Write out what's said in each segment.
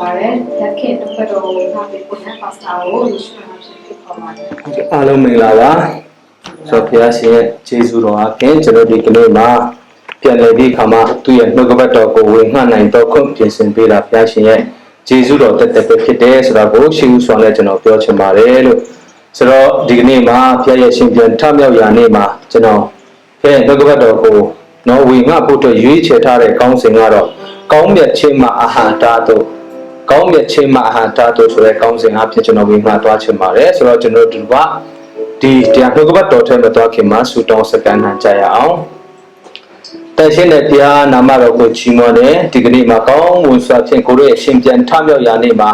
ပါတယ်လက်ခင်တစ်ဖက်တော်ကိုထားပြီးပုံနဲ့ပါစတာကိုလူရှိမှဖြစ်ဖြစ်ခေါ်ပါတယ်အားလုံးမင်္ဂလာပါဆိုတော့ဘုရားရှင်ရဲ့ကျေးဇူးတော်အားဖြင့်ကျွန်တော်ဒီကနေ့မှာပြန်လည်ပြီးခါမှာသူ့ရဲ့နှုတ်ကပတ်တော်ကိုဝင်မှတ်နိုင်တော့ခွင့်ပြင်ဆင်ပေးတာဘုရားရှင်ရဲ့ကျေးဇူးတော်တက်တက်ပဲဖြစ်တယ်ဆိုတာကိုရှင်းဥစွာနဲ့ကျွန်တော်ပြောချင်ပါတယ်လို့ဆိုတော့ဒီကနေ့မှာဘုရားရဲ့ရှင်ပြန်ထမြောက်ရာနေ့မှာကျွန်တော်ဘုရားရဲ့နှုတ်ကပတ်တော်ကိုနော်ဝင်ငှဖို့အတွက်ရွေးချယ်ထားတဲ့ကောင်းစဉ်ကတော့ကောင်းမြတ်ခြင်းမှာအာဟာတာတို့ ကောင်းမြတ်ခြင်းမဟာတာတို့ဆိုတဲ့ကောင်းစဉ်အဖြစ်ကျွန်တော်ဝေငှသွားချင်ပါတယ်ဆိုတော့ကျွန်တော်တို့ကဒီတရားနှုတ်ကပတ်တော်ထဲမှာသွားခင်မှာဆူတောင်းစကန်နိုင်ကြရအောင်တန်ရှင်းတဲ့ဘုရားနာမတော်ကိုချီးမွမ်းတယ်ဒီကနေ့မှာကောင်းမွန်စွာဖြင့်ကိုရဲ့ရှင်ပြန်ထမြောက်ရာနေ့မှာ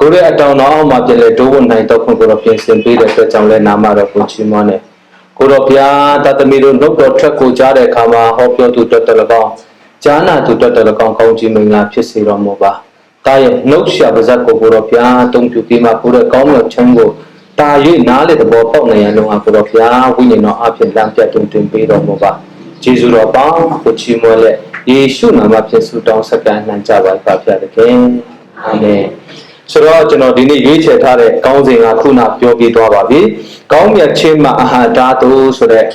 ကိုရဲ့အတောင်တော်မှာပြည်လေတိုးဖို့နိုင်တော့ခွင့်ကိုတော့ပြင်ဆင်ပေးတဲ့အတွက်ကြောင့်လည်းနာမတော်ကိုချီးမွမ်းတယ်ကိုတော်ဘုရားတသမီတို့နှုတ်တော်ထွက်ကိုကြားတဲ့အခါမှာဟောပြောသူတော်တော်၎င်းကြားနာသူတော်တော်၎င်းကောင်းချီးမင်္ဂလာဖြစ်စေတော်မူပါ တာရဲ့နှုတ်ရှာပါဇက်ကိုကိုတော်ဘုရားအသုံးပြုပြီးမှကိုရဲ့ကောင်းမြတ်ချမ်းကိုတာ၍နားလေသဘောပေါက်နိုင်ရန်လုံးဟာကိုတော်ဘုရားဝိညာဉ်တော်အဖြစ်လမ်းပြတွင်တင်ပေးတော်မူပါဂျေဇုတော်ပေါင်းကိုချီးမွမ်းလက်ယေရှုနာမဖြင့်ဆုတောင်းဆက်ကန်နိုင်ကြပါပါဖျားသခင်အာမင်ဆိုတော့ကျွန်တော်ဒီနေ့ရွေးချယ်ထားတဲ့ကောင်းစဉ်ကခုနပြောပြသွားပါပြီကောင်းမြတ်ခြင်းမှာအဟံတာတုဆိုတဲ့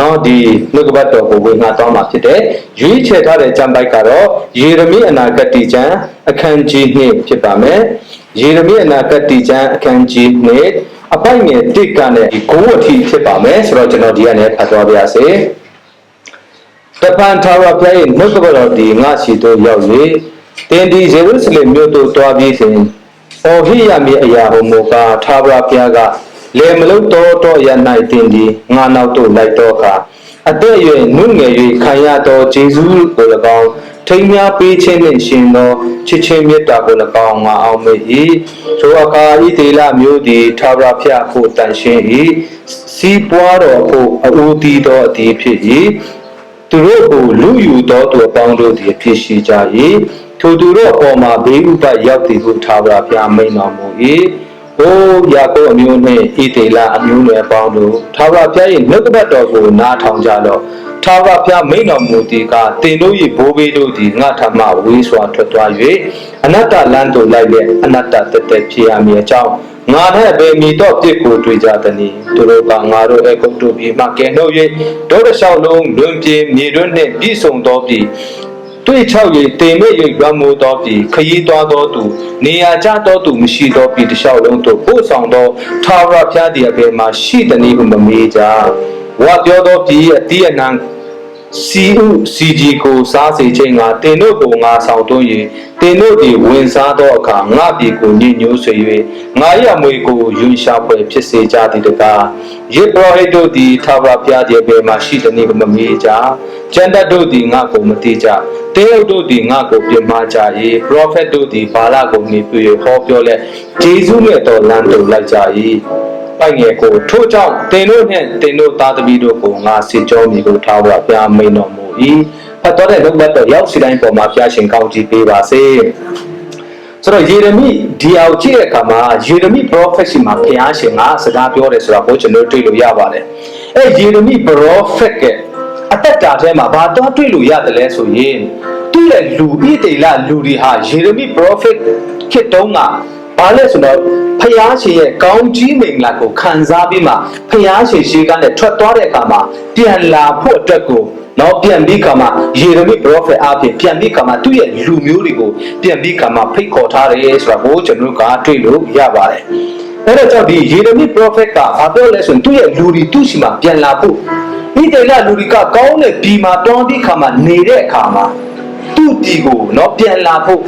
နော်ဒီနှုတ်ကပတ်တော်ကိုဝင်ငါသွားမှာဖြစ်တယ်ရွေးချယ်ထားတဲ့ကျမ်းပိုက်ကတော့ယေရမိအနာဂတိကျမ်း အခန်းကြီး2ဖြစ်ပါမယ်ယေရမိအနာဂတိကျမ်းအခန်းကြီး2အပိုက်ငယ်1ကနေဒီ9အထိဖြစ်ပါမယ်ဆိုတော့ကျွန်တော်ဒီကနေဖတ်သွားပါရစေတပန်ထာဝရဘုရားရဲ့နှုတ်ကပတ်တော်ဒီငါစီတို့ရောက်၍တင်ဒီယေရုရှလင်မြို့သို့တွားပြီးစဉ်အော်ဟိယမီအရာဟောမူကားထာဝရဘုရားက လေမလုတော်တော်ရ၌တင်ဒီငါနောက်သို့လိုက်တော့အခါအသက်အရွယ်နုငယ်၍ခံရသောဂျေဇုကို၎င်းထိမ်းများပေးခြင်းနှင့်ရှင်သောချစ်ချင်းမေတ္တာကို၎င်းငါအောင်မေ၏ထိုအခါဤတေလမျိုးသည်ထာဝရဘုရားကိုတန်ရှင်း၏စီးပွားတော်ကိုအအိုးတီးသောအသည်ဖြစ်၏သူတို့ကိုလူယူသောသူအပေါင်းတို့သည်ဖြစ်ရှိကြ၏ထိုသူတို့အပေါ်မှာဘေးဥပတ်ရောက်သည်ဟုထာဝရဘုရားမိန့်တော်မူ၏။ အိုးယာကုပ်အမျိုးနှင့်ဣသေလအမျိုးနွယ်ပေါင်းတို့ထာဝရဘုရား၏နှုတ်ကပတ်တော်ကိုနားထောင်ကြလော့။ထာဝရဘုရားမိန့်တော်မူသည်ကတင်တို့၏ဘိုးဘေးတို့သည်ငါထမဝေးစွာထွက်သွား၍အနတ္တလမ်းသို့လိုက်လျက်အနတ္တတသက်ဖြစ်ရမည်အကြောင်းငါနဲ့ပဲမိတော့ပြစ်ကိုတွေ့ကြသည်။သူတို့ကငါတို့အကုတ်တို့ပြီးမှကဲနှုတ်၍ဒေါရလျှောက်လုံးလွန်ပြေမြေတွင်းနှင့်ပြည့်စုံသောပြည် တွေ့ချောက်၍တင်မဲ့၍ရွမ်းမိုးသောပြည်ခရီးသွားသောသူနေရာကျသောသူမရှိသောပြည်တစ်လျှောက်လုံးသို့ပို့ဆောင်သောထာဝရဘုရားသည်အဘယ်မှာရှိသည်နည်းဟုမမေးကြဝါပြောသောပြည်အတိအနံစီဥစီဂျီကိုစားစေခြင်းငါတင်တို့ကိုငါဆောင်သွင်း၍တင်တို့သည်ဝင်စားသောအခါငါပြည်ကိုညှဉ်းညိုးဆွေ၍ငါရမွေကိုယူရှာဖွယ်ဖြစ်စေကြသည်တကားယေဘရဟိတ်တို့သည်ထာဝရဘုရားသည်ဘယ်မှရှိသည်နည်းဟုမမေးကြ ကျန်တတ်တို့သည်ငါကိုမတိကြတေယုတ်တို့သည်ငါကိုပြမကြ၏ပရောဖက်တို့သည်ဘာလကိုနေပြ၍ဟောပြောလက်ဂျေဇုမဲ့တော်လမ်းသို့လိုက်ကြ၏ပိုက်ငယ်ကိုထို့ကြောင့်တင်တို့နှင့်တင်တို့သားသမီးတို့ကိုငါစေကြောမည်ကိုထားဝဘုရားမိန်တော်မူ၏ဖတ်တော်တဲ့လုံးဘတ်တော်ရောက်စီတိုင်းပေါ်မှာဘုရားရှင်ကောင်းချီးပေးပါစေဆိုတော့ယေရမိဒီအောင်ကြည့်တဲ့အခါမှာယေရမိ prophet ရှိမှာဘုရားရှင်ကစကားပြောတယ်ဆိုတာကိုကျွန်တော်တွေ့လို့ရပါတယ်အဲယေရမိ prophet က အသက်တာထဲမှာဘာတော့တွေ့လို့ရတယ်လဲဆိုရင်သူ့ရဲ့လူဣတေလလူတွေဟာယေရမိ prophet ခေတ်တုန်းကဘာလဲဆိုတော့ဖယားရှင်ရဲ့ကောင်းကြီးမင်္ဂလာကိုခံစားပြီးမှဖယားရှင်ရှိကနဲ့ထွက်သွားတဲ့အခါမှာပြန်လာဖို့အတွက်ကိုနော်ပြန်ပြီးခါမှာယေရမိ prophet အပြင်ပြန်ပြီးခါမှာသူ့ရဲ့လူမျိုးတွေကိုပြန်ပြီးခါမှာဖိတ်ခေါ်ထားတယ်ဆိုတာကိုကျွန်တော်ကတွေ့လို့ရပါတယ်အဲ့တော့ကြောင့်ဒီယေရမိ prophet ကဘာပြောလဲဆိုရင်သူ့ရဲ့လူတွေသူ့ရှိမှာပြန်လာဖို့ ဣတေလလူတွေကကောင်းတဲ့ဒီမှာတောင်းပြီးခါမှာနေတဲ့အခါမှာသူ့ဒီကိုနော်ပြန်လာဖို့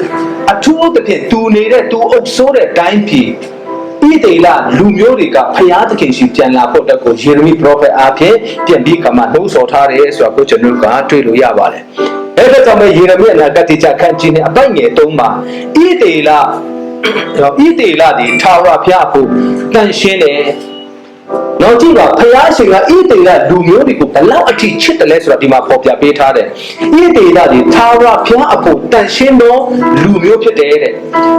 အထူးသဖြင့်သူနေတဲ့သူအုပ်ဆိုးတဲ့တိုင်းပြည်ဣတေလလူမျိုးတွေကဖျားသခင်ရှိပြန်လာဖို့အတွက်ကိုယေရမိ prophet အဖြစ်ပြန်ပြီးခါမှာနှိုးဆော်ထားတယ်ဆိုတာကိုကျွန်တော်ကတွေ့လို့ရပါတယ်။အဲ့ဒါကြောင့်ပဲယေရမိအနာဂတ်ကျမ်းခန်းကြီးနဲ့အပိုက်ငယ်သုံးမှာဣတေလတော့ဣတေလဒီထာဝရဘုရားဖို့တန်ရှင်းတယ် နောက်ကြည့်ပါဖယားရှင်ကဣတေလလူမျိုးတွေကိုဘလောက်အထိချစ်တယ်လဲဆိုတာဒီမှာပေါ်ပြပေးထားတယ်ဣတေလဒီသာဝရဘုရားအဖို့တန်ရှင်းသောလူမျိုးဖြစ်တယ်တဲ့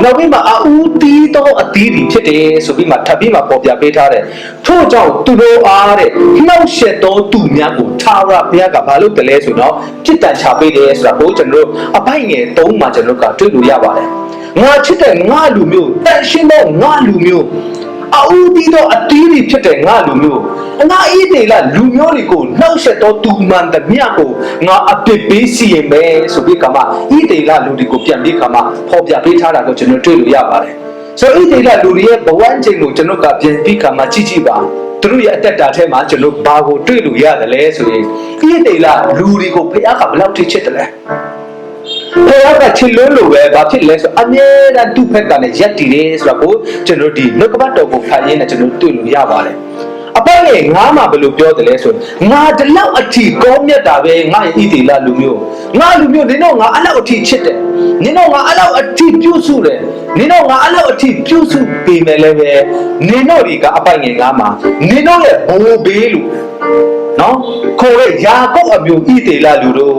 နောက်ပြီးမှအူးတီးသောအသီးတွေဖြစ်တယ်ဆိုပြီးမှထပ်ပြီးမှပေါ်ပြပေးထားတယ်ထို့ကြောင့်သူတို့အားတဲ့နှောက်ရှက်သောသူများကိုသာဝရဘုရားကဘာလို့တလဲဆိုတော့ပြစ်ဒဏ်ချပေးတယ်ဆိုတာကိုကျွန်တော်တို့အပိုက်ငယ်သုံးမှာကျွန်တော်တို့ကတွေ့လို့ရပါတယ်ငါချစ်တဲ့ငါလူမျိုးတန်ရှင်းတဲ့ငါလူမျိုး အူဒီတော့အတီးတွေဖြစ်တဲ့ငါလူမျိုးငါဤတေလာလူမျိုးတွေကိုနှောက်ဆက်တော့တူမှန်တဲ့မြတ်ကိုငါအပြစ်ပေးစီရင်မယ်ဆိုပြီးကမှဤတေလာလူတွေကိုပြန်ပြီးကမှဖော်ပြပေးထားတာကိုကျွန်တော်တွေ့လို့ရပါတယ်ဆိုတော့ဤတေလာလူတွေရဲ့ဘဝချင်းကိုကျွန်တော်ကပြန်ပြီးကမှကြည့်ကြည့်ပါသူတို့ရဲ့အတက်တာထဲမှာကျွန်တော်ဘာကိုတွေ့လို့ရတယ်လဲဆိုရင်ဤတေလာလူတွေကိုဖခင်ကဘယ်လောက်ထိချစ်တယ်လဲ ဘုရားကချစ်လို့လို့ပဲဘာဖြစ်လဲဆိုအမြဲတမ်းသူ့ဘက်ကလည်းရက်တည်တယ်ဆိုတာကိုကျွန်တော်ဒီနှုတ်ကပတ်တော်ကိုဖတ်ရင်းနဲ့ကျွန်တော်တွေ့လို့ရပါတယ်အပိုင်ငယ်ငါမှဘယ်လိုပြောတယ်လဲဆိုငါဒီလောက်အထီကောင်းမြတ်တာပဲငါဣတိလလူမျိုးငါလူမျိုးနင်တို့ငါအဲ့လောက်အထီချစ်တယ်နင်တို့ငါအဲ့လောက်အထီပြုစုတယ်နင်တို့ငါအဲ့လောက်အထီပြုစုပေးမယ်လည်းပဲနင်တို့ဒီကအပိုင်ငယ်ငါမှနင်တို့ရဲ့ဘိုးဘေးလို့နော်ခေါ်ရဲ့ယာကုပ်အမျိုးဣတိလလူတို့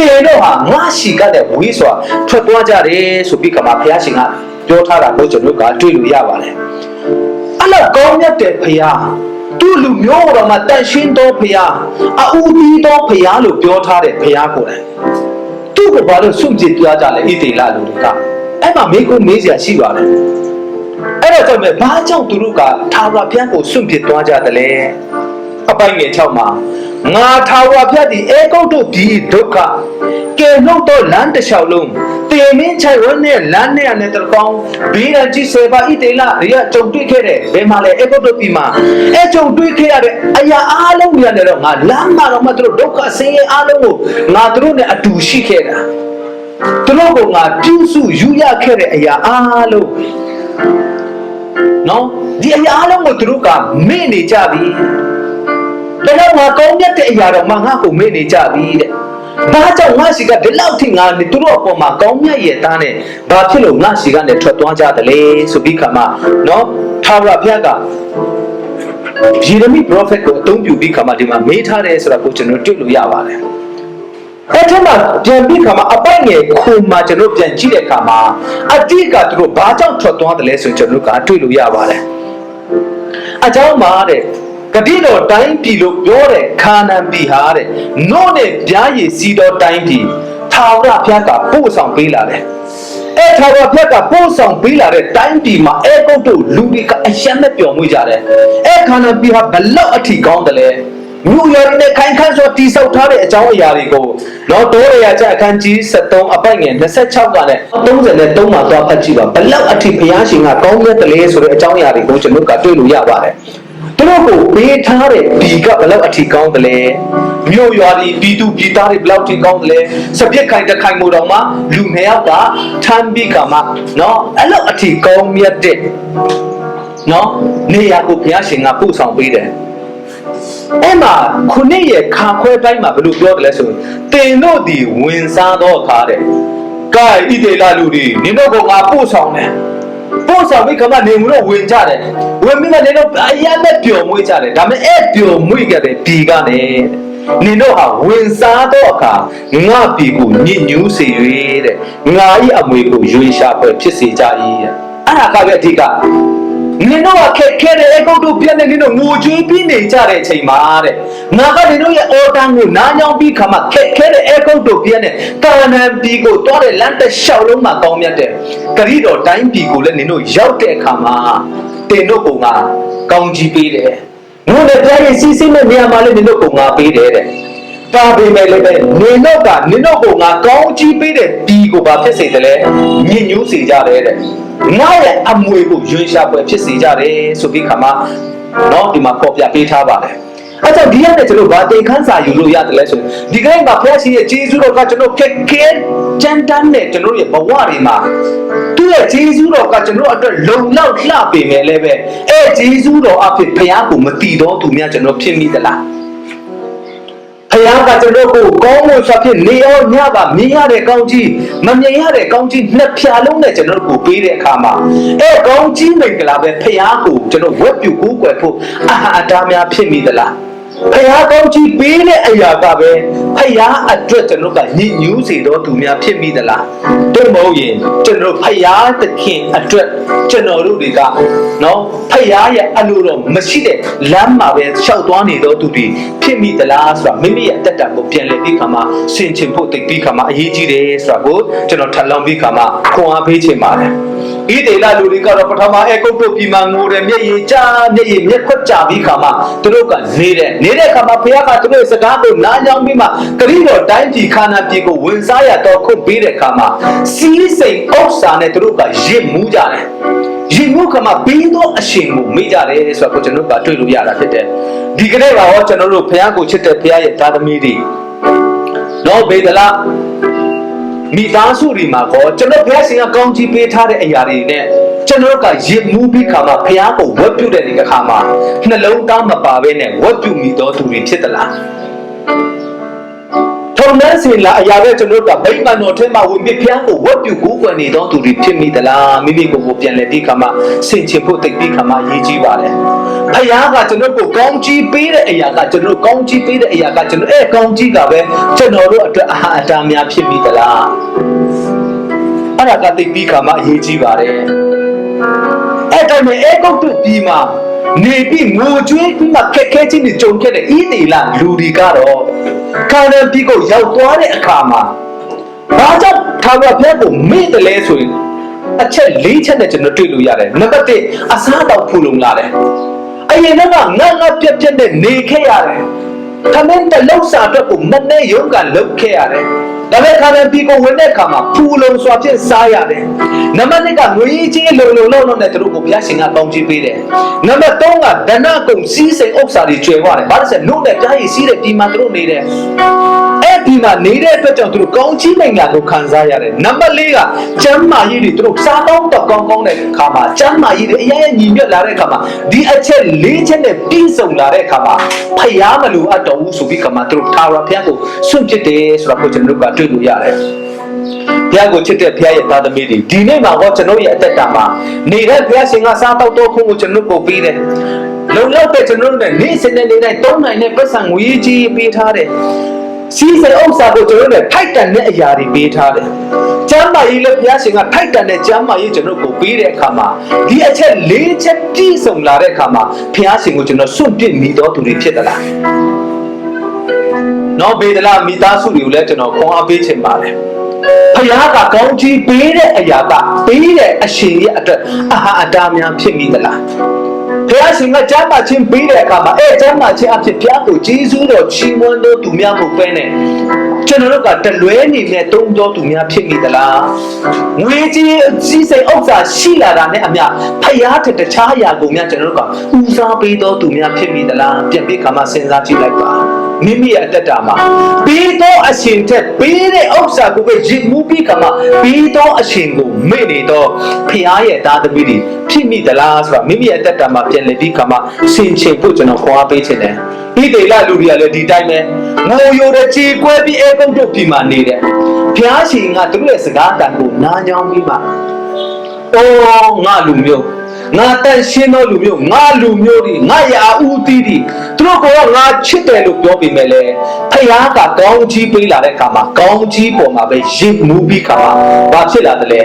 တင်တော့ဟာငါရှိကတဲ့ဝေးစွာထွက်သွားကြတယ်ဆိုပြီးကမှဘုရားရှင်ကပြောထားတာကိုကျွန်တော်ကတွေ့လို့ရပါတယ်အဲ့လောက်ကောင်းမြတ်တဲ့ဘုရားသူ့လူမျိုးတော်မှာတန်ရှင်းသောဘုရားအူဒီသောဘုရားလို့ပြောထားတဲ့ဘုရားကိုယ်တိုင်သူ့ကိုဘာလို့စွန့်ပစ်သွားကြလဲဣတိလလူတွေကအဲ့မှာမိကုမေးစရာရှိပါတယ်အဲ့တော့ကြောင့်ပဲဘာကြောင့်သူတို့ကထာဝရဘုရားကိုစွန့်ပစ်သွားကြတယ်လဲအပိုင်ငယ်6မှာ ငါထာဝရဘုရားသည်အေဂုတ်တို့ဒီဒုက္ခကဲနှုတ်တော့လမ်းတစ်လျှောက်လုံးတေမင်းချိုင်ဝန်းနဲ့လမ်းနဲ့နဲ့တကောင်းဘေးရန်ကြီးစေပါဣတေလရိယကြုံတွေ့ခဲ့တဲ့ဘယ်မှာလဲအေဂုတ်တို့ဒီမှာအဲကြုံတွေ့ခဲ့ရတဲ့အရာအားလုံးတွေနဲ့တော့ငါလမ်းမှာတော့မသူတို့ဒုက္ခဆင်းရဲအားလုံးကိုငါသူတို့နဲ့အတူရှိခဲ့တာသူတို့ကငါပြုစုယူရခဲ့တဲ့အရာအားလုံးနော်ဒီအရာအားလုံးကိုသူတို့ကမေ့နေကြပြီ ဒါတော့ငါကောင်းမြတ်တဲ့အရာတော့မှငါ့ကိုမေ့နေကြပြီတဲ့။ဘာကြောင့်ငါရှိကဒီလောက်ထိငါနေသူတို့အပေါ်မှာကောင်းမြတ်ရဲ့သားနဲ့ဘာဖြစ်လို့ငါရှိကနေထွက်သွားကြတယ်လဲဆိုပြီးခါမှနော်ထာဝရဘုရားကယေရမိ prophet ကိုအသုံးပြုပြီးခါမှဒီမှာမေးထားတယ်ဆိုတာကိုကျွန်တော်တွေ့လို့ရပါတယ်။အဲ့ထက်မှပြန်ပြီးခါမှအပိုက်ငယ်ခုမှကျွန်တော်ပြန်ကြည့်တဲ့ခါမှာအတိတ်ကသူတို့ဘာကြောင့်ထွက်သွားတယ်လဲဆိုကျွန်တော်ကတွေ့လို့ရပါတယ်။အကြောင်းပါတဲ့ ဂတိတော်တိုင်းပြည်လို့ပြောတဲ့ခါနန်ပြည်ဟာတဲ့နို့နဲ့ပြားရည်စီတော်တိုင်းပြည်ထာဝရဘုရားကပို့ဆောင်ပေးလာတယ်။အဲထာဝရဘုရားကပို့ဆောင်ပေးလာတဲ့တိုင်းပြည်မှာအဲကုတ်တို့လူတွေကအယံနဲ့ပျော်မွေ့ကြတယ်။အဲခါနန်ပြည်ဟာဘလောက်အထီကောင်းတယ်လဲ။မြို့ရတဲ့ခိုင်ခန့်စွာတိဆောက်ထားတဲ့အကြောင်းအရာတွေကိုတော့တိုးရရကြအခန်းကြီး73အပိုက်ငယ်26ကနဲ့33မှာသွားဖတ်ကြည့်ပါဘလောက်အထီဘုရားရှင်ကကောင်းမြတ်တယ်လဲဆိုတဲ့အကြောင်းအရာတွေကိုကျွန်တော်ကတွေ့လို့ရပါတယ်။ သူတို့ကိုပေးထားတဲ့ဒီကဘလောက်အထီကောင်းတယ်လဲမြို့ရွာဒီပြည်သူပြည်သားတွေဘလောက်အထီကောင်းတယ်လဲစပြစ်ခိုင်တခိုင်မို့တော့မှလူနှစ်ယောက်ကထမ်းပြီးကမှเนาะအဲ့လောက်အထီကောင်းမြတ်တဲ့เนาะနေရာကိုဘုရားရှင်ကပို့ဆောင်ပေးတယ် အဲ့မှာခုနှစ်ရဲ့ခါခွဲတိုင်းမှာဘယ်လိုပြောတယ်လဲဆိုရင်တင်တို့ဒီဝင်စားတော့ခါတဲ့။ကဲဣတေလလူတွေနင်တို့ကငါပို့ဆောင်တယ်။ ပို့ဆောင်ပြီးခမနေမလို့ဝင်ကြတယ်။ဝင်ပြီးမှနင်တို့အရနဲ့ပျော်မွေ့ကြတယ်။ဒါပေမဲ့အဲ့ပျော်မွေ့ကြတဲ့ဒီကနေနင်တို့ဟာဝင်စားတော့အခါငါပြီကိုညစ်ညူးစေ၍တဲ့။ငါဤအမွေကိုရွေရှာပွဲဖြစ်စေကြ၏တဲ့။အဲ့ဒါကပဲအဓိက နင်တို့ကခက်ခဲတဲ့အကုတ်တို့ပြက်နေနင်တို့ငိုကြွေးပြီးနေကြတဲ့အချိန်မှာတဲ့ငါကနင်တို့ရဲ့အော်တန်ကိုနားညောင်းပြီးခါမှခက်ခဲတဲ့အကုတ်တို့ပြက်နေကာနန်ပြည်ကိုတွားတဲ့လမ်းတစ်လျှောက်လုံးမှာကောင်းမြတ်တဲ့ဂရိတော်တိုင်းပြည်ကိုလည်းနင်တို့ရောက်တဲ့အခါမှာတင်တို့ကငါကောင်းကြီးပေးတယ်ငိုတဲ့ကြားရင်စီးစိမ့်တဲ့နေရာမှာလည်းနင်တို့ကငါပေးတယ်တဲ့ ပါပေမဲ့လည်းပဲနင်တို့ကနင်တို့ကငါကောင်းကြီးပေးတဲ့ဒီကိုဘာဖြစ်စေတယ်လဲညစ်ညူးစေကြတယ်တဲ့ငါရဲ့အမွေကိုရွေးရှာပွဲဖြစ်စေကြတယ်ဆိုပြီးခါမှာတော့ဒီမှာပေါ်ပြပေးထားပါတယ်အဲ့တော့ဒီရက်နဲ့ကျွန်တော်ဗာတေခန်းစာယူလို့ရတယ်လဲဆိုရင်ဒီကနေ့မှာဘုရားရှင်ရဲ့ဂျေဇုတော်ကကျွန်တော်ခက်ခဲကြမ်းတမ်းတဲ့ကျွန်တော်ရဲ့ဘဝတွေမှာသူ့ရဲ့ဂျေဇုတော်ကကျွန်တော်အတွက်လုံလောက်လှပေမဲ့လည်းပဲအဲ့ဂျေဇုတော်အဖြစ်ဘုရားကိုမတည်တော့သူများကျွန်တော်ဖြစ်မိသလား ဖယားကကျွန်တော်ကိုကောင်းမွန်စွာဖြင့်နေရောညပါမြင်ရတဲ့ကောင်းကြီးမမြင်ရတဲ့ကောင်းကြီးနှစ်ဖြာလုံးနဲ့ကျွန်တော်တို့ကိုပေးတဲ့အခါမှာအဲကောင်းကြီးမိတ်ကလာပဲဖယားကိုကျွန်တော်ဝက်ပြူကိုးကွယ်ဖို့အာဟာအတားများဖြစ်မိသလား ဖယားကောင်းကြီးပေးတဲ့အရာကပဲဖယားအတွက်ကျွန်တော်ကညစ်ညူးစေတော့သူများဖြစ်မိသလားတို့မဟုတ်ရင်ကျွန်တော်ဖယားသခင်အတွက်ကျွန်တော်တို့တွေကနော်ဖယားရဲ့အလိုတော်မရှိတဲ့လမ်းမှာပဲရှောက်သွားနေတော့သူတွေဖြစ်မိသလားဆိုတာမိမိရဲ့အသက်တာကိုပြန်လည်ပြီးခါမှာဆင်ခြင်ဖို့တိတ်ပြီးခါမှာအရေးကြီးတယ်ဆိုတာကိုကျွန်တော်ထပ်လောင်းပြီးခါမှာခွန်အားပေးချင်ပါတယ်ဤဒေလာလူတွေကတော့ပထမအကုတ်တို့ပြီးမှငိုတယ်မျက်ရည်ကျမျက်ရည်မျက်ခွက်ကျပြီးခါမှာသူတို့ကနေတယ်နေတဲ့ခါမှာဘုရားကသူတို့ရဲ့စကားကိုနားကြောင်းပြီးမှဂရိတော်တိုင်းပြည်ခါနာပြည်ကိုဝင်စားရတော့ခွင့်ပေးတဲ့ခါမှာစီးစိမ်ဥစ္စာနဲ့သူတို့ကရစ်မှုကြတယ်ရင်မှုကမှပြီးတော့အရှင်ကိုမေ့ကြတယ်ဆိုတော့ကျွန်တော်တို့ကတွေ့လို့ရတာဖြစ်တယ်ဒီကနေ့ပါတော့ကျွန်တော်တို့ဘုရားကိုချစ်တဲ့ဘုရားရဲ့သားသမီးတွေတော့ဘေဒလာ မိသားစုတွေမှာကောကျွန်တော်ဘုရားရှင်ကကောင်းချီးပေးထားတဲ့အရာတွေနဲ့ကျွန်တော်တို့ကရစ်မှုပြီးခါမှာဘုရားကိုဝတ်ပြုတဲ့ဒီအခါမှာနှလုံးသားမပါဘဲနဲ့ဝတ်ပြုမိတော်သူတွေဖြစ်သလားထုံနှန်းစင်လာအရာပဲကျွန်တော်တို့ကဗိမာန်တော်ထဲမှာဝင်ပြီးဘုရားကိုဝတ်ပြုကိုးကွယ်နေတော်သူတွေဖြစ်မိသလားမိမိကိုယ်ကိုပြန်လဲပြီးခါမှာဆင်ခြင်ဖို့တိတ်ပြီးခါမှာရည်ကြီးပါ တယ်ဘုရားကကျွန်တော်တို့ကိုကောင်းကြီးပေးတဲ့အရာကကျွန်တော်တို့ကောင်းကြီးပေးတဲ့အရာကကျွန်တော်အဲကောင်းကြီးကပဲကျွန်တော်တို့အတွက်အဟာအတားများဖြစ်မိသလားအဲ့ဒါကတိတ်ပြီးခါမှာအရေးကြီးပါတယ်အဲ့တိုင်းမဲ့အဲကုတ်တုပြီးမှနေပြီးငိုကြွေးပြီးမှခက်ခဲချင်းတွေကြုံခဲ့တဲ့ဤတေလလူတွေကတော့ခါရန်ပြီးကိုရောက်သွားတဲ့အခါမှာဘာကြောင့်ထာဝရဘုရားကိုမေ့တယ်လဲဆိုရင်အချက်၄ချက်နဲ့ကျွန်တော်တွေ့လို့ရတယ်နံပါတ်1အစားတော့ဖူလုံလာတယ် အရင်ကငါငါပြက်ပြက်နဲ့နေခဲ့ရတယ်ခမင်းတလောက်စာအတွက်ကိုမနဲ့ရုံးကလုပ်ခဲ့ရတယ်ဒါပေမဲ့ခါတဲ့ဒီကိုဝင်တဲ့အခါမှာဖူလုံစွာဖြင့်စားရတယ်နံပါတ်2ကငွေကြီးလုံလုံလောက်လောက်နဲ့သူတို့ကိုဘုရားရှင်ကပေါင်းချပေးတယ်နံပါတ်3ကဒဏကုံစီးစိမ်ဥစ္စာတွေကျွယ်ဝတယ်ဘာလို့လဲလို့နဲ့ကြားရည်စီးတဲ့ဒီမှာသူတို့နေတယ်အဲ့ ဒီမှာနေတဲ့အတွက်ကြောင့်သူတို့ကောင်းချီးနိုင်ငံကိုခံစားရတယ်နံပါတ်4ကကျမ်းမာရေးတွေသူတို့စားတော့တော့ကောင်းကောင်းတဲ့အခါမှာကျမ်းမာရေးတွေအရင်ညီမြတ်လာတဲ့အခါမှာဒီအချက်၄ချက်နဲ့ပြည့်စုံလာတဲ့အခါမှာဖျားမလို့အပ်တော်ဘူးဆိုပြီးခါမှာသူတို့ထာဝရဘုရားကိုစွန့်ပစ်တယ်ဆိုတော့ကိုကျွန်တော်တို့ကတွေ့လို့ရတယ်ဘုရားကိုချစ်တဲ့ဘုရားရဲ့သားသမီးတွေဒီနေ့မှာဟောကျွန်တော်ရဲ့အသက်တာမှာနေတဲ့ဘုရားရှင်ကစားတော့တော့ခုကိုကျွန်တော်ကိုပေးတယ်လုံလောက်တဲ့ကျွန်တော်တို့နဲ့နေ့စဉ်နဲ့နေ့တိုင်းသုံးနိုင်တဲ့ပတ်စံငွေကြီးပေးထားတယ် စီးစိမ်ဥစ္စာကိုကျွန်တော်တို့ထိုက်တန်တဲ့အရာတွေပေးထားတယ်ကျမ်းမာရေးလည်းဘုရားရှင်ကထိုက်တန်တဲ့ကျမ်းမာရေးကျွန်တော်ကိုပေးတဲ့အခါမှာဒီအချက်၄ချက်ပြည့်စုံလာတဲ့အခါမှာဘုရားရှင်ကိုကျွန်တော်စွန့်ပစ်မိတော်သူတွေဖြစ်သလားနော်ဘေဒလာမိသားစုတွေကိုလည်းကျွန်တော်ခွန်အားပေးချင်ပါတယ်ဖခင်ကကောင်းချီးပေးတဲ့အရာကပေးတဲ့အရှင်ရဲ့အတွက်အဟာအတားများဖြစ်မိသလား ဖခင်ရှင်ကကျမ်းမာခြင်းပေးတဲ့အခါမှာအဲကျမ်းမာခြင်းအဖြစ်ဘုရားကိုဂျေဇုတော်ချီးမွမ်းတော်သူများကိုပဲနဲ့ကျွန်တော်တို့ကတလွဲနေနဲ့တုံးတော်သူများဖြစ်မိသလားငွေကြီးအကြီးစိမ်ဥစ္စာရှိလာတာနဲ့အမျှဖခင်ထက်တခြားအရာကိုများကျွန်တော်တို့ကဦးစားပေးတော်သူများဖြစ်မိသလားပြန်ပြီးခါမှစဉ်းစားကြည့်လိုက်ပါ မိမိရဲ့အတ္တတာမှာပြီးတော့အရှင်ထက်ပြီးတဲ့ဥစ္စာကိုပဲရည်မှုပြီးခါမှပြီးတော့အရှင်ကိုမေ့နေတော့ဖခင်ရဲ့သားသမီးတွေဖြစ်မိသလားဆိုတာမိမိရဲ့အတ္တတာမှာပြန်လည်ပြီးခါမှဆင်ခြင်ဖို့ကျွန်တော်ခေါ်အားပေးခြင်းတယ်ဣဒေလလူတွေကလည်းဒီတိုင်းပဲငိုယိုတဲ့ကြေကွဲပြီးအဲကုတ်တို့ပြီးမှနေတယ်ဖခင်ရှင်ကသူတို့ရဲ့စကားတန်ကိုနားညောင်းပြီးမှအိုးငါလူမျိုးငါတန်ရှင်းသောလူမျိုးငါလူမျိုးတွေငါရာဦးတီးတွေသူ တို့ကငါချစ်တယ်လို့ပြောပေမဲ့လည်းဖခင်ကကောင်းကြီးပေးလာတဲ့အခါမှာကောင်းကြီးပေါ်မှာပဲရစ်မှုပြီးခါမှာဘာဖြစ်လာတယ်လဲ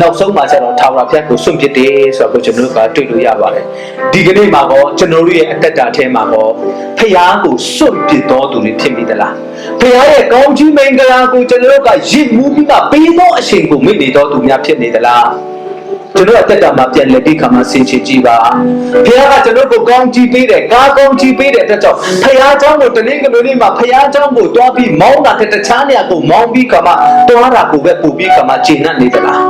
နောက်ဆုံးမှာကျတော့ထာဝရဘုရားကိုစွန့်ပစ်တယ်ဆိုတော့ကျွန်တော်တို့ကတွေ့လို့ရပါတယ်ဒီကနေ့မှာတော့ကျွန်တော်တို့ရဲ့အသက်တာထဲမှာတော့ဖခင်ကိုစွန့်ပစ်တော်သူတွေဖြစ်မိသလားဖခင်ရဲ့ကောင်းကြီးမင်္ဂလာကိုကျွန်တော်တို့ကရစ်မှုပြီးမှပေးသောအရှင်ကိုမိနေတော်သူများဖြစ်နေသလား ကျွန်တော်အသက်တာမှာပြန်လည်ပြီးခါမှဆင်ခြင်ကြည့်ပါဘုရားကကျွန်တော်ကိုကောင်းချီးပေးတယ်ကားကောင်းချီးပေးတဲ့အတွက်ကြောင့်ဘုရားเจ้าကိုတနင်္ဂနွေနေ့မှာဘုရားเจ้าကိုတွားပြီးမောင်းတာတဲ့တခြားနေရာကိုမောင်းပြီးခါမှတွားတာကိုပဲပူပြီးခါမှကျင့်တတ်နေသလား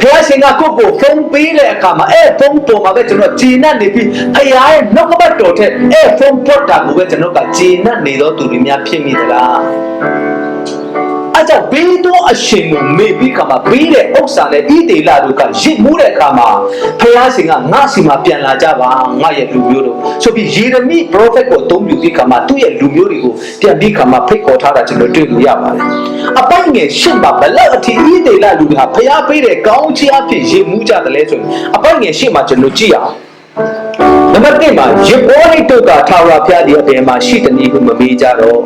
ဘုရားရှင်ကကိုယ့်ကိုဖုံးပေးတဲ့အခါမှာအဲဖုံးပေါ်မှာပဲကျွန်တော်ဂျင်းနဲ့နေပြီးဘုရားရဲ့နှုတ်ကပတ်တော်တဲ့အဲဖုံးပေါ်တာကိုပဲကျွန်တော်ကဂျင်းနဲ့နေတော့သူတွေများဖြစ်မိသလားအ ကြောင်းဘေးတော့အရှင်ကိုမေ့ပြီးခါမှာဘေးတဲ့ဥစ္စာနဲ့ဣတေလတို့ကရစ်မှုတဲ့အခါမှာဖယားရှင်ကငါစီမှာပြန်လာကြပါငါရဲ့လူမျိုးတို့ဆိုပြီးယေရမိ prophet ကိုအသုံးပြုပြီးခါမှာသူ့ရဲ့လူမျိုးတွေကိုပြန်ပြီးခါမှာဖိတ်ခေါ်ထားတာကျွန်တော်တွေ့လို့ရပါတယ်အပိုင်ငယ်ရှစ်မှာဘလောက်အထီဣတေလလူတွေကဖယားပေးတဲ့ကောင်းချီးအဖြစ်ရစ်မှုကြတယ်လဲဆိုရင်အပိုင်ငယ်ရှစ်မှာကျွန်တော်ကြည့်အောင်နံပါ တ်1မှာယေဘောဟိတ်တို့ကထာဝရဘုရားဒီအပြင်မှာရှိတဲ့နည်းကိုမမေးကြတော့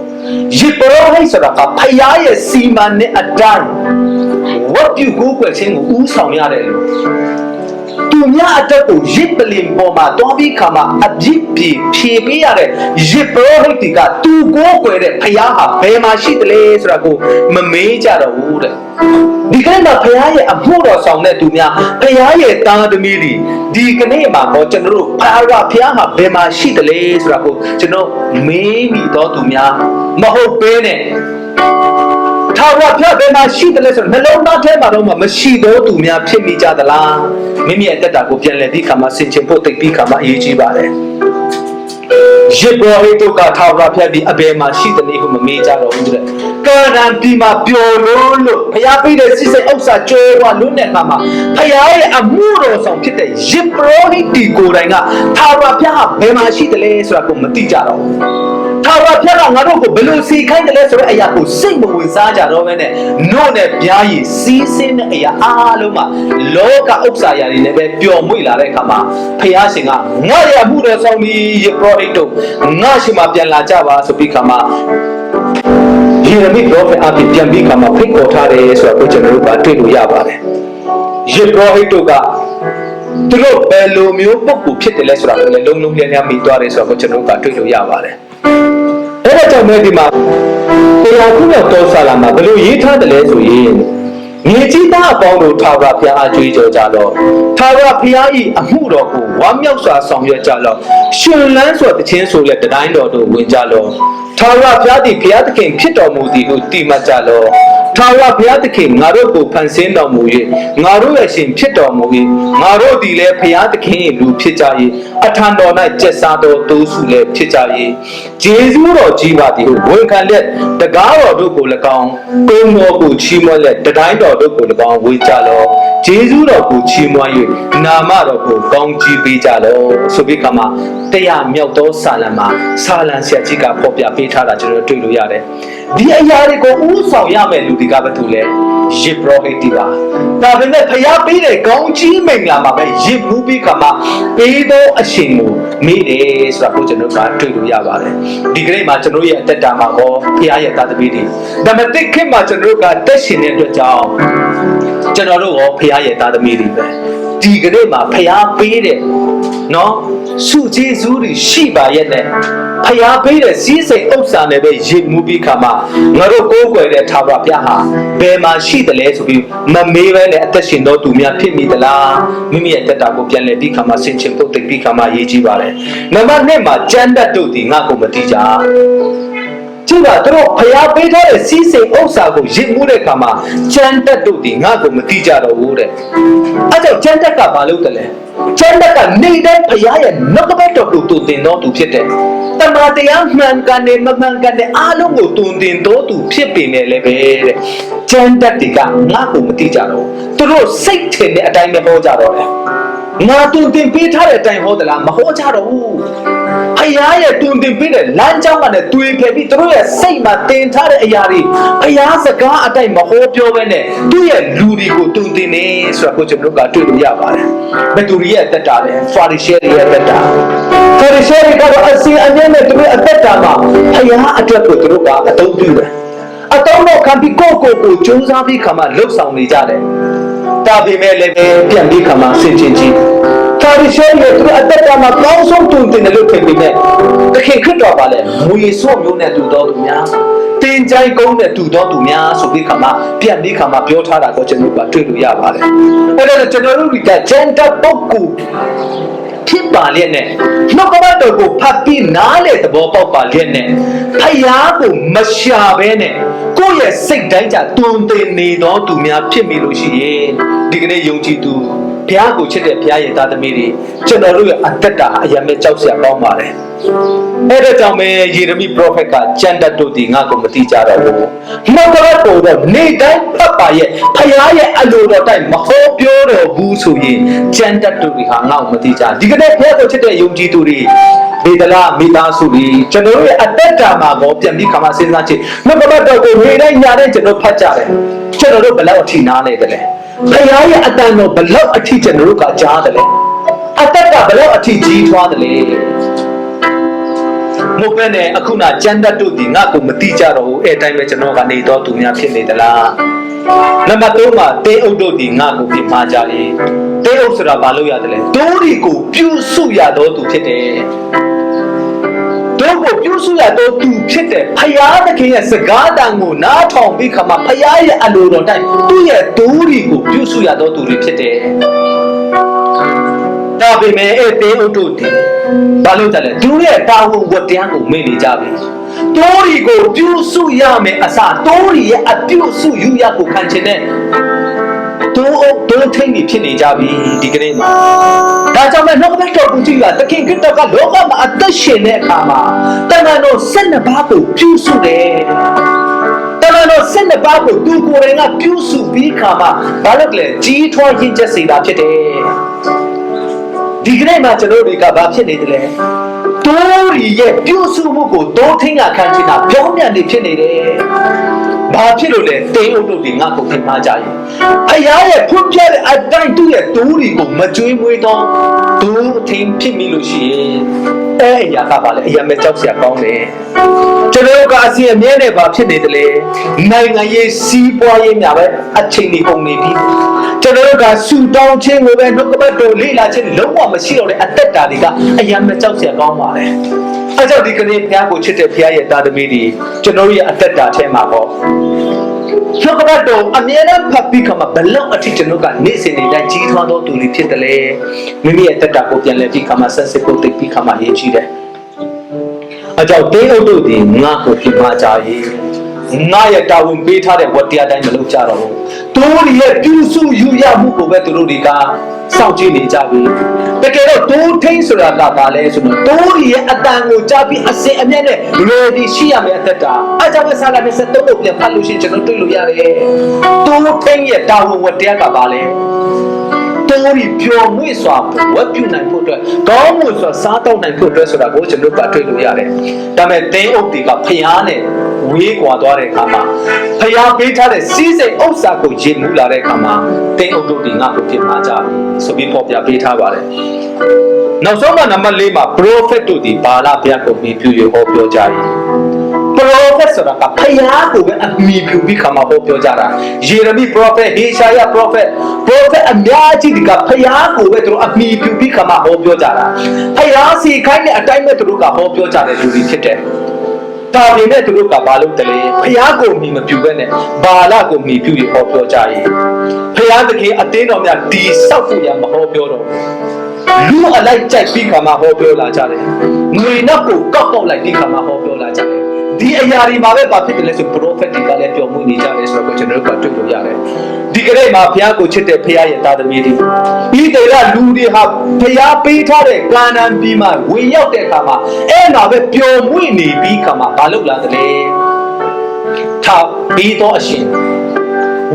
ယေဘောဟိတ်ဆိုတာကဖယားရဲ့စီမံနဲ့အတိုင်းဝတ်ပြုကိုးကွယ်ခြင်းကိုဥဆောင်ရတယ်လို့ သူသူများအတက်ကိုရစ်ပလင်ပေါ်မှာတွားပြီးခါမှာအပြစ်ပြေဖြေပေးရတဲ့ရစ်ပရောဟိတ်တီကသူကိုကိုွယ်တဲ့ဖခင်ဟာဘယ်မှာရှိသလဲဆိုတာကိုမမေးကြတော့ဘူးတဲ့ဒီကနေ့မှာဖခင်ရဲ့အမှုတော်ဆောင်တဲ့သူများဖခင်ရဲ့သားသမီးတွေဒီကနေ့မှာတော့ကျွန်တော်တို့ဖခင်ကဖခင်ဟာဘယ်မှာရှိသလဲဆိုတာကိုကျွန်တော်မေးမိတော့သူများမဟုတ်ဘဲနဲ့ ထာဝရဘုရားဘယ်မှာရှိတယ်လဲဆိုတော့နှလုံးသားထဲမှာတော့မရှိတော့သူများဖြစ်မိကြသလားမိမိရဲ့အသက်တာကိုပြန်လည်ပြီးခါမှဆင်ခြင်ဖို့တိတ်ပြီးခါမှအရေးကြီးပါတယ်ယေဘရဟိတုကထာဝရဘုရားဒီအဘယ်မှာရှိတယ်လို့မမေးကြတော့ဘူးတဲ့ကာရန်ဒီမှာပျော်လို့လို့ဘုရားပြတဲ့စစ်စစ်ဥစ္စာကျွဲဝလွတ်တဲ့အခါမှာဘုရားရဲ့အမှုတော်ဆောင်ဖြစ်တဲ့ယေဘရဟိတီကိုယ်တိုင်ကထာဝရဘုရားဘယ်မှာရှိတယ်လဲဆိုတာကိုမသိကြတော့ဘူး ထာဝရဘုရားကငါတို့ကိုဘယ်လိုစီခိုင်းတယ်လဲဆိုတဲ့အရာကိုစိတ်မဝင်စားကြတော့ဘဲနဲ့နို့နဲ့ပြားရည်စီးစင်းတဲ့အရာအားလုံးမှာလောကဥစ္စာရာတွေနဲ့ပဲပျော်မွေ့လာတဲ့အခါမှာဖះရှင်ကငါရဲ့အမှုတော်ဆောင်ပြီးယေပရောဟိတ်တို့ငါရှင်မပြန်လာကြပါဆိုပြီးခါမှာယေရမိတော်ဖက်အပြင်ပြန်ပြီးခါမှာဖိတ်ခေါ်ထားတယ်ဆိုတာကိုကျွန်တော်တို့ကတွေ့လို့ရပါတယ်ယေပရောဟိတ်တို့ကသူတို့ဘယ်လိုမျိုးပုံကူဖြစ်တယ်လဲဆိုတာကိုလည်းလုံးလုံးလျားလျားမိသွားတယ်ဆိုတာကိုကျွန်တော်တို့ကတွေ့လို့ရပါတယ် အဲ့ဒါကြောင့်မဲဒီမှာတရားခုမြောက်တော်ဆာလာမှာဘယ်လိုရေးထားတယ်လဲဆိုရင်မြေကြီးသားအပေါင်းတို့ထာဝရဘုရားအားကြွေးကြော်ကြတော့ထာဝရဘုရား၏အမှုတော်ကိုဝမ်းမြောက်စွာဆောင်ရွက်ကြလော့ရှင်လန်းစွာတခြင်းဆိုလက်တတိုင်းတော်တို့ဝင်ကြလော့ထာဝရဘုရားသည်ဘုရားသခင်ဖြစ်တော်မူသည်ဟုတည်မှတ်ကြလော့ထာဝရဘုရားသခင်ငါတို့ကိုဖန်ဆင်းတော်မူ၍ငါတို့ရဲ့ရှင်ဖြစ်တော်မူ၏ငါတို့သည်လည်းဘုရားသခင်၏လူဖြစ်ကြ၏ အထံတော်၌ကျက်စားတော်သူစုလည်းဖြစ်ကြ၏ဂျေဇုတော်ကြီးပါသည်ဟုဝန်ခံလက်တကားတော်တို့ကို၎င်းကုန်းတော်ကိုချီးမွမ်းလက်တတိုင်းတော်တို့ကို၎င်းဝေကြလော့ဂျေဇုတော်ကိုချီးမွမ်း၍နာမတော်ကိုကောင်းချီးပေးကြလော့ဆိုပြီးခါမှာတရားမြောက်သောဆာလံမှာဆာလံဆရာကြီးကဖော်ပြပေးထားတာကျွန်တော်တွေ့လို့ရတယ်ဒီအရာတွေကိုဥဆောင်ရမယ့်လူတွေကဘာတူလဲယေဘရဟိတ်တီပါဒါပေမဲ့ဖျားပေးတဲ့ကောင်းချီးမိန်လာမှာပဲယေမူပြီးခါမှာပေးသောအရှင်ကိုမေးတယ်ဆိုတာကိုကျွန်တော်ကတွေ့လို့ရပါတယ်ဒီကနေ့မှာကျွန်တော်ရဲ့အသက်တာမှာဟောဖျားရဲ့သားသမီးတွေဒါပေမဲ့တိတ်ခေတ်မှာကျွန်တော်ကတက်ရှင်တဲ့အတွက်ကြောင့် ကျွန်တော်တို့ရောဖျားရဲ့သားသမီးတွေပဲဒီကနေ့မှာဖျားပေးတဲ့နော်စုကျေးဇူးတွေရှိပါရဲ့နဲ့ဖျားပေးတဲ့စီးစိမ်ဥစ္စာနဲ့ပဲရေမှုပြီးခါမှာငါတို့ကိုးကွယ်တဲ့ထာဝရဘုရားဟာဘယ်မှာရှိတယ်လဲဆိုပြီးမမေးဘဲနဲ့အသက်ရှင်တော်သူများဖြစ်မိသလားမိမိရဲ့တက်တာကိုပြန်လည်ပြီးခါမှာဆင်ခြင်ဖို့တိတ်ပြီးခါမှာရေးကြည့်ပါတယ်နံပါတ်1မှာကြမ်းတတ်တို့ဒီငါကိုမတိကြ ကျူတာသူတို့ဖျားပေးထားတဲ့စီးစိမ်ဥစ္စာကိုရစ်မှုတဲ့ခါမှာကြမ်းတက်တို့ဒီငါကိုမတိကြတော့ဘူးတဲ့အဲကြောင့်ကြမ်းတက်ကဘာလုပ်တယ်လဲကြမ်းတက်ကနေတိုင်းဖျားရဲ့နှုတ်ကပတ်တော်ကိုတူတင်တော်သူဖြစ်တယ်တမန်တရားမှန်ကန်တယ်မမှန်ကန်တယ်အားလုံးကိုတူတင်တော်သူဖြစ်ပေမဲ့လည်းပဲတဲ့ကြမ်းတက်တွေကငါကိုမတိကြတော့ဘူးသူတို့စိတ်ထင်တဲ့အတိုင်းပဲဟောကြတော့တယ်ငါတူတင်ပေးထားတဲ့အတိုင်းဟောသလားမဟောကြတော့ဘူး ဖယားရဲ့တူတင်ပေးတဲ့လမ်းကြောင်းကလည်းတွေးဖယ်ပြီးသူတို့ရဲ့စိတ်မှာတင်ထားတဲ့အရာတွေဖယားစကားအတိုင်းမဟောပြောဘဲနဲ့သူ့ရဲ့လူတွေကိုတူတင်နေဆိုတာကိုကျွန်တော်တို့ကတွေ့လို့ရပါတယ်ဘယ်သူတွေရဲ့အသက်တာလဲဖာရီရှဲတွေရဲ့အသက်တာဖာရီရှဲတွေကတော့အစီအမြဲနဲ့သူတို့အသက်တာမှာဖယားအတွက်ကိုသူတို့ကအသုံးပြုတယ်အတောင်းတော့ခံပြီးကိုယ့်ကိုယ်ကိုစူးစမ်းပြီးခါမှလှုပ်ဆောင်နေကြတယ်ဒါပေမဲ့လည်းပဲပြန်ပြီးခါမှဆင်ခြင်ကြည့် ဖာရီရှဲတွေသူအသက်တာမှာကောင်းဆုံးတူတင်တယ်လို့ထင်ပေမဲ့တခင်ခရစ်တော်ပါလေငွေဆော့မျိုးနဲ့တူတော်သူများတင်ကြိုင်ကုန်းနဲ့တူတော်သူများဆိုပြီးခါမှပြန်ပြီးခါမှပြောထားတာကိုကျွန်တော်ကတွေ့လို့ရပါတယ်အဲ့ဒါကျွန်တော်တို့ကဂျန်တာပုတ်ကူဖြစ်ပါလျက်နဲ့နှုတ်ကပတ်တော်ကိုဖတ်ပြီးနားလေသဘောပေါက်ပါလျက်နဲ့ဖယားကိုမရှာဘဲနဲ့ကိုယ့်ရဲ့စိတ်တိုင်းကြတွင်တင်နေသောသူများဖြစ်မိလို့ရှိရင်ဒီကနေ့ယုံကြည်သူ ဘုရားကိုချစ်တဲ့ဘုရားရဲ့သားသမီးတွေကျွန်တော်တို့ရဲ့အသက်တာဟာအယံမဲ့ကြောက်စရာကောင်းပါတယ်အဲ့ဒါကြောင့်ပဲယေရမိပရောဖက်ကကြံတတ်တို့ဒီငါကိုမတိကြတော့ဘူးနှုတ်ကပတ်တော်တော့နေတိုင်းဖတ်ပါရဲ့ဘုရားရဲ့အလိုတော်တိုင်းမဟောပြောတော်ဘူးဆိုရင်ကြံတတ်တို့ဒီဟာငါ့ကိုမတိကြဒီကနေ့ဘုရားကိုချစ်တဲ့ယုံကြည်သူတွေဒေသလာမိသားစုတွေကျွန်တော်တို့ရဲ့အသက်တာမှာတော့ပြန်ပြီးခါမှစဉ်းစားကြည့်နှုတ်ကပတ်တော်ကိုနေတိုင်းညာတိုင်းကျွန်တော်ဖတ်ကြတယ်ကျွန်တော်တို့ဘယ်လောက်အထိနားနေတယ်လဲ ဘုရားရဲ့အတန်တော်ဘယ်လောက်အထိကျွန်တော်တို့ကကြားတယ်လဲအသက်ကဘယ်လောက်အထိကြီးထွားတယ်လဲမဟုတ်ပဲနဲ့အခုနကျန်တတ်တို့ဒီငါ့ကိုမတိကြတော့ဘူးအဲ့အတိုင်းပဲကျွန်တော်ကနေတော့သူများဖြစ်နေသလားနံပါတ်3မှာတင်းအုပ်တို့ဒီငါကိုပြမှားကြ၏တင်းအုပ်ဆိုတာဘာလို့ရတယ်လဲတိုးဒီကိုပြုစုရတော့သူဖြစ်တယ် တို့ကိုပြုစုရတော့သူဖြစ်တယ်ဖယားသခင်ရဲ့စကားတန်ကိုနားထောင်ပြီးခါမှာဖယားရဲ့အလိုတော်တိုင်းသူ့ရဲ့ဒိုးဒီကိုပြုစုရတော့သူတွေဖြစ်တယ်ဒါပေမဲ့အဲ့တင်းအုပ်တို့ဒီဘာလို့ကြလဲသူရဲ့တာဝန်ဝတ္တရားကိုမေ့နေကြပြီတိုးဒီကိုပြုစုရမယ်အစားတိုးဒီရဲ့အပြုစုယူရကိုခံချင်တဲ့ တိုးအုပ်တိုးထိန်နေဖြစ်နေကြပြီဒီကနေ့မှာဒါကြောင့်မဲ့နှုတ်ကပတ်တော်ကိုကြည့်ရသခင်ခရစ်တော်ကလောကမှာအသက်ရှင်တဲ့အခါမှာတမန်တော်၁၂ပါးကိုပြုစုတယ်တမန်တော်၁၂ပါးကိုသူကိုယ်တိုင်ကပြုစုပြီးခါမှာဘာလို့လဲကြီးထွားရင့်ကျက်စေတာဖြစ်တယ်ဒီကနေ့မှာကျွန်တော်တွေကဘာဖြစ်နေတယ်လဲတိုးရီရဲ့ပြုစုမှုကိုတိုးထင်းကခံချင်တာပြောင်းပြန်နေဖြစ်နေတယ် ဘာဖြစ်လို့လဲတင်းအုပ်တို့ဒီငါ့ကိုခင်မှားကြရင်အရာရဲ့ဖွင့်ပြတဲ့အတိုင်းသူ့ရဲ့တိုးရီကိုမကြွေးမွေးတော့တိုးထင်းဖြစ်မိလို့ရှိရင်အဲ့အရာကပါလေအရာမဲ့ကြောက်စရာကောင်းတယ် ကျွန်တော်တို့ကအစီအမြဲနဲ့ဘာဖြစ်နေတယ်လဲနိုင်ငံရေးစီးပွားရေးများပဲအချိန်ကြီးပုံနေပြီကျွန်တော်တို့ကဆူတောင်းခြင်းကိုပဲနှုတ်ကပတ်တော်လေ့လာခြင်းလုံးဝမရှိတော့တဲ့အသက်တာတွေကအရာမဲ့ကြောက်စရာကောင်းပါလေအဲကြောင့်ဒီကနေ့ဘုရားကိုချစ်တဲ့ဘုရားရဲ့တာသမီတွေကျွန်တော်တို့ရဲ့အသက်တာထဲမှာပေါ့နှုတ်ကပတ်တော်အမြဲတမ်းဖတ်ပြီးခါမှာဘလောက်အထိကျွန်တော်ကနေ့စဉ်နေ့တိုင်းကြီးထွားသောသူတွေဖြစ်တယ်လေမိမိရဲ့အသက်တာကိုပြန်လဲပြီးခါမှာဆက်စစ်ဖို့တိတ်ပြီးခါမှာရေးကြည့်တယ် အကြောင်းတင်းအုပ်တို့ဒီငါ့ကိုပြမကြရေးငါရဲ့တာဝန်ပေးထားတဲ့ဝတ္တရားတိုင်းမလုပ်ကြတော့ဘူး။သူတို့ရဲ့ပြုစုယူရမှုကိုပဲသူတို့တွေကစောင့်ကြည့်နေကြပြီ။တကယ်တော့တိုးထိန်ဆိုတာကဘာလဲဆိုတော့တိုးရဲ့အတန်ကိုကြားပြီးအစင်အမြဲနဲ့လွယ်ပြီးရှိရမယ်အသက်တာ။အဲကြောင့်ပဲဆာလာ23ကိုပြန်ဖတ်လို့ရှိရင်ကျွန်တော်တွေ့လို့ရတယ်။တိုးထိန်ရဲ့တာဝန်ဝတ္တရားကဘာလဲ။ တိုးရီပျော်မွေ့စွာဝတ်ပြုနိုင်ဖို့အတွက်ကောင်းမွေ့စွာစားတော့နိုင်ဖို့အတွက်ဆိုတာကိုကျွန်တော်တို့ကတွေ့လို့ရတယ်။ဒါပေမဲ့သင်းအုပ်တွေကဖျားနဲ့ဝေးကွာသွားတဲ့အခါမှာဖျားပေးထားတဲ့စီးစိမ်ဥစ္စာကိုရင်မှုလာတဲ့အခါမှာသင်းအုပ်တို့တွေငါ့ကိုပြစ်မှားကြပြီဆိုပြီးပေါ်ပြပေးထားပါတယ်။နောက်ဆုံးမှာနံပါတ်၄မှာ prophet တို့ဒီဘာလာဘုရားကိုမြည်ပြုရဟောပြောကြတယ်။ prophet ဆိုတာကဖျားကိုပဲအမိပြုပြီးခါမှာဟောပြောကြတာယေရမိ prophet ဟေရှာယ prophet prophet အများကြီးဒီကဖျားကိုပဲသူတို့အမိပြုပြီးခါမှာဟောပြောကြတာဖျားစီခိုင်းတဲ့အတိုင်းပဲသူတို့ကဟောပြောကြတဲ့လူတွေဖြစ်တယ်ဒါပေမဲ့သူတို့ကဘာလို့တလဲဖျားကိုမိမပြုဘဲနဲ့ဘာလကိုမိပြုပြီးဟောပြောကြရင်ဖျားသခင်အတင်းတော်များဒီဆောက်ဖို့ရမဟောပြောတော့ဘူးလူအလိုက်ကြိုက်ပြီးခါမှာဟောပြောလာကြတယ်ငွေနောက်ကိုကောက်ကောက်လိုက်ပြီးခါမှာဟောပြောလာကြတယ် ဒီအရာတွေမှာပဲဘာဖြစ်တယ်လဲဆိုပရိုဖက်တွေကလည်းပြောမှုနေကြတယ်ဆိုတော့ကျွန်တော်တို့ကတွေ့လို့ရတယ်ဒီကနေ့မှာဘုရားကိုချစ်တဲ့ဘုရားရဲ့သားသမီးတွေဤတေရလူတွေဟာဘုရားပေးထားတဲ့ကာနန်ပြည်မှာဝင်ရောက်တဲ့အခါမှာအဲ့မှာပဲပျော်မွေ့နေပြီးခါမှာဘာလုပ်လာသလဲထားပြီးတော့အရှင်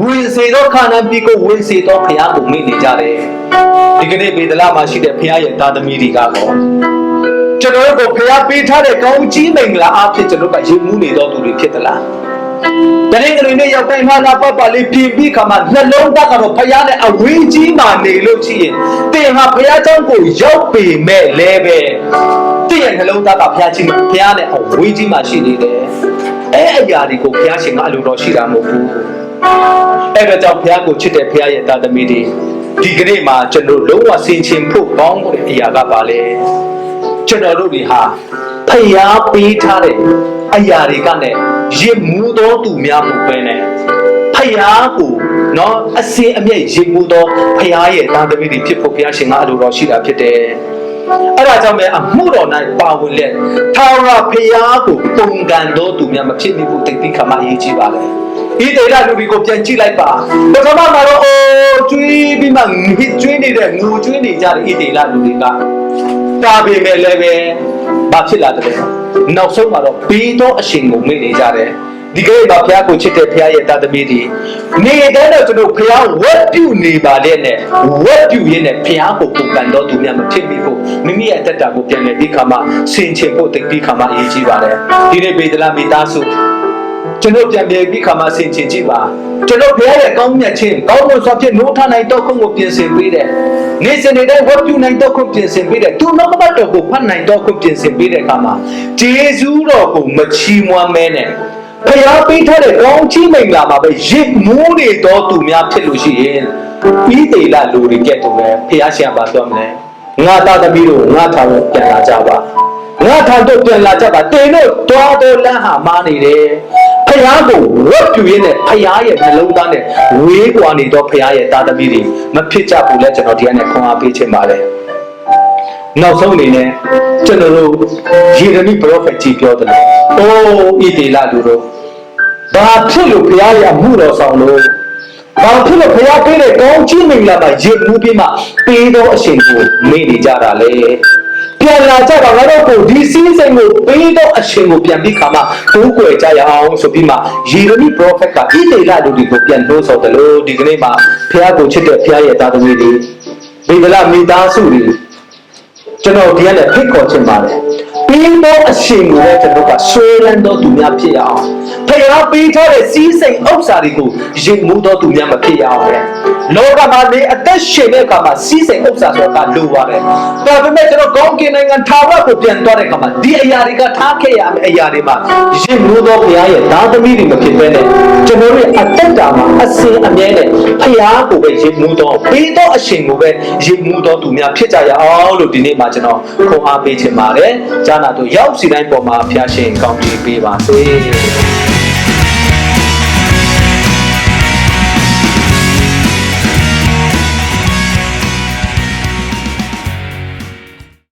ဝင်စေသောခါနန်ပြည်ကိုဝင်စေသောဘုရားကိုမိနေကြတယ်ဒီကနေ့ပေဒလမှာရှိတဲ့ဘုရားရဲ့သားသမီးတွေကတော့ ကျွန်တော်တို့ကိုဘုရားပေးထားတဲ့ကောင်းကြီးမင်္ဂလာအဖြစ်ကျွန်တော်ကယဉ်မှုနေတော်သူတွေဖြစ်သလားတရင်ကလေးနဲ့ရောက်တိုင်းမှာလာပပလေးပြင်ပြီးခါမှာနှလုံးသားကတော့ဘုရားနဲ့အဝေးကြီးမှနေလို့ရှိရင်တင်ဟာဘုရားเจ้าကိုရောက်ပေမဲ့လည်းပဲတင့်ရဲ့နှလုံးသားကဘုရားကြီးဘုရားနဲ့အဝေးကြီးမှရှိနေတယ်အဲအရာတွေကိုဘုရားရှင်ကအလိုတော်ရှိတာမဟုတ်ဘူးအဲ့ဒါကြောင့်ဘုရားကိုချစ်တဲ့ဘုရားရဲ့တာသမီတွေဒီကနေ့မှာကျွန်တော်လုံးဝဆင်ခြင်ဖို့ကောင်းတဲ့အရာကပါလဲ ကျွန်တော်တို့တွေဟာဖျားပေးထားတဲ့အရာတွေကနဲ့ရစ်မှုသောသူများမှုပဲနဲ့ဖျားကိုနော်အစင်အမျက်ရစ်မှုသောဖျားရဲ့တာသမီတွေဖြစ်ဖို့ဘုရားရှင်ကအလိုတော်ရှိတာဖြစ်တယ်အဲ့ဒါကြောင့်ပဲအမှုတော်၌ပါဝင်လက်ထာဝရဖျားကိုပုံကန်တော်သူများမဖြစ်မိဘူးတိတ်တိခါမှအရေးကြီးပါလေဤတေရလူတွေကိုပြန်ကြည့်လိုက်ပါပထမမှာတော့အိုးကျွေးပြီးမှငိကျွေးနေတဲ့ငိုကျွေးနေကြတဲ့ဤတေရလူတွေက တာပေမဲ့လည်းပဲဘာဖြစ်လာတယ်လဲနောက်ဆုံးမှာတော့ပြီးတော့အရှင်ကိုမေ့နေကြတယ်ဒီကနေ့မှာဘုရားကိုချစ်တဲ့ဘုရားရဲ့တာသမီတွေနေတဲ့တော့ကျွန်တော်ဘုရားဝတ်ပြုနေပါလေနဲ့ဝတ်ပြုရင်းနဲ့ဘုရားကိုပုံကန်တော်သူများမဖြစ်မိဖို့မိမိရဲ့အသက်တာကိုပြန်လည်ဒီခါမှာဆင်ခြင်ဖို့တိတ်ဒီခါမှာအရေးကြီးပါတယ်ဒီနေ့ပေဒလာမိသားစု ကျွန်တော်ပြန်ပြန်ပြီးခါမှာဆင်ခြင်ကြည့်ပါကျွန်တော်ဘုရားရဲ့ကောင်းမြတ်ခြင်းကောင်းမွန်စွာဖြင့်နိုးထနိုင်တော့ခုံကိုပြင်ဆင်ပေးတယ်နေ့စဉ်နေ့တိုင်းဝတ်ပြုနိုင်တော့ခုပြင်ဆင်ပေးတယ်သူနောက်ကပတ်တော်ကိုဖတ်နိုင်တော့ခုပြင်ဆင်ပေးတဲ့အခါမှာဂျေဇူးတော်ကိုမချီးမွမ်းမဲနဲ့ဖျားပေးထားတဲ့ကောင်းချီးမိန်လာမှာပဲရစ်မူးနေတော့သူများဖြစ်လို့ရှိရင်ပြီးသေးလားလူတွေကဲ့သို့ပဲဖျားရှင်ကပြောမလဲငါသားသမီးတို့ငါထားလို့ပြန်လာကြပါငါထားတော့ပြန်လာကြပါတင်တို့တွားတော့လမ်းဟာမားနေတယ် ဖျားကိုဝတ်ပြူရင်းနဲ့ဖျားရဲ့နှလုံးသားနဲ့ဝေးကွာနေတော့ဖျားရဲ့သားသမီးတွေမဖြစ်ကြဘူးလဲကျွန်တော်ဒီကနေ့ခွန်အားပေးချင်ပါတယ်နောက်ဆုံးအနေနဲ့ကျွန်တော်တို့ယေရမိပရောဖက်ကြီးပြောတယ်လို့အိုးဣတေလလူတို့ဘာဖြစ်လို့ဘုရားရဲ့အမှုတော်ဆောင်လို့ဘာဖြစ်လို့ဘုရားပေးတဲ့ကောင်းချီးမင်္ဂလာမှာယေမှုပြီးမှပေးသောအရှင်ကိုမေ့နေကြတာလေ ပြန်လာကြပါငါတို့ကိုဒီစည်းစိမ်ကိုပေးသောအရှင်ကိုပြန်ပြီးခါမှကိုးကွယ်ကြရအောင်ဆိုပြီးမှယေရမိပရောဖက်ကဣတေလလူတွေကိုပြန်လို့ဆိုတယ်လို့ဒီကနေ့မှာဘုရားကိုချစ်တဲ့ဘုရားရဲ့သားသမီးတွေဒေသလမိသားစုတွေကျွန်တော်ဒီကနေ့ဖိတ်ခေါ်ချင်ပါတယ် ပြီးတော့အရှင်ကိုလည်းကျွန်တော်ကဆွေးလန်းတော့သူများဖြစ်ရအောင်ဖခင်ပေးထားတဲ့စီးစိမ်ဥစ္စာတွေကိုရင်မှုတော့သူများမဖြစ်ရအောင်လေလောကမှာနေအသက်ရှင်တဲ့အခါမှာစီးစိမ်ဥစ္စာဆိုတာလိုပါတယ်ဒါပေမဲ့ကျွန်တော်ကောင်းကင်နိုင်ငံထာဝရကိုပြန်သွားတဲ့အခါမှာဒီအရာတွေကထားခဲ့ရမယ့်အရာတွေမှာရင်မှုတော့ဘုရားရဲ့သားသမီးတွေမဖြစ်ဘဲနဲ့ကျွန်တော်တို့အသက်တာမှာအစဉ်အမြဲနဲ့ဖခင်ကိုပဲရင်မှုတော့ပေးတော့အရှင်ကိုပဲရင်မှုတော့သူများဖြစ်ကြရအောင်လို့ဒီနေ့မှာကျွန်တော်ခွန်အားပေးချင်ပါတယ်။ဂျာနာတို့ရောက်စီတိုင်းပေါ်မှာဖျားရှင်ကောင်းကြီးပေးပါစေ။